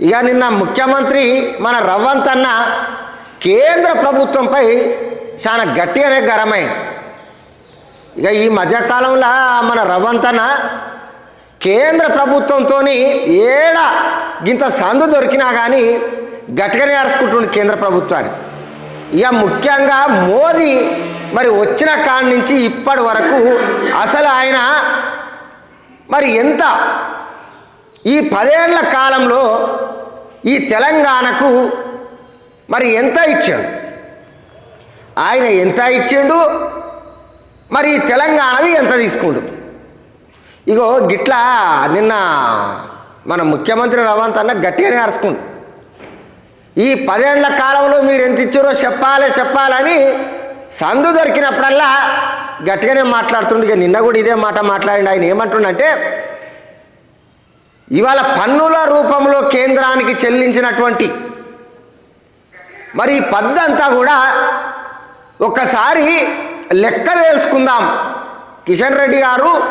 ఇక నిన్న ముఖ్యమంత్రి మన రవ్వంత్ అన్న కేంద్ర ప్రభుత్వంపై చాలా గట్టిగానే గరమై ఇక ఈ మధ్యకాలంలో మన రవ్వంత్ అన్న కేంద్ర ప్రభుత్వంతో ఏడ గింత సందు దొరికినా కానీ గట్టిగానే అరుచుకుంటుంది కేంద్ర ప్రభుత్వాన్ని. ఇక ముఖ్యంగా మోదీ మరి వచ్చిన కాడి నుంచి ఇప్పటి వరకు అసలు ఆయన మరి ఎంత? ఈ పదేళ్ళ కాలంలో ఈ తెలంగాణకు మరి ఎంత ఇచ్చాడు? ఆయన ఎంత ఇచ్చిండు? మరి ఈ తెలంగాణది ఎంత తీసుకుండు? ఇగో గిట్లా నిన్న మన ముఖ్యమంత్రి రవంత్ అన్న గట్టిగానే అరుచుకుండు. ఈ పదేళ్ళ కాలంలో మీరు ఎంత ఇచ్చారో చెప్పాలి చెప్పాలని సందు దొరికినప్పుడల్లా గట్టిగానే మాట్లాడుతుండే. ఇక నిన్న కూడా ఇదే మాట మాట్లాడిండు. ఆయన ఏమంటుండంటే ఇవాళ పన్నుల రూపంలో కేంద్రానికి చెల్లించినటువంటి మరి ఈ పద్దంతా కూడా ఒక్కసారి లెక్క తెలుసుకుందాం కిషన్ రెడ్డి గారు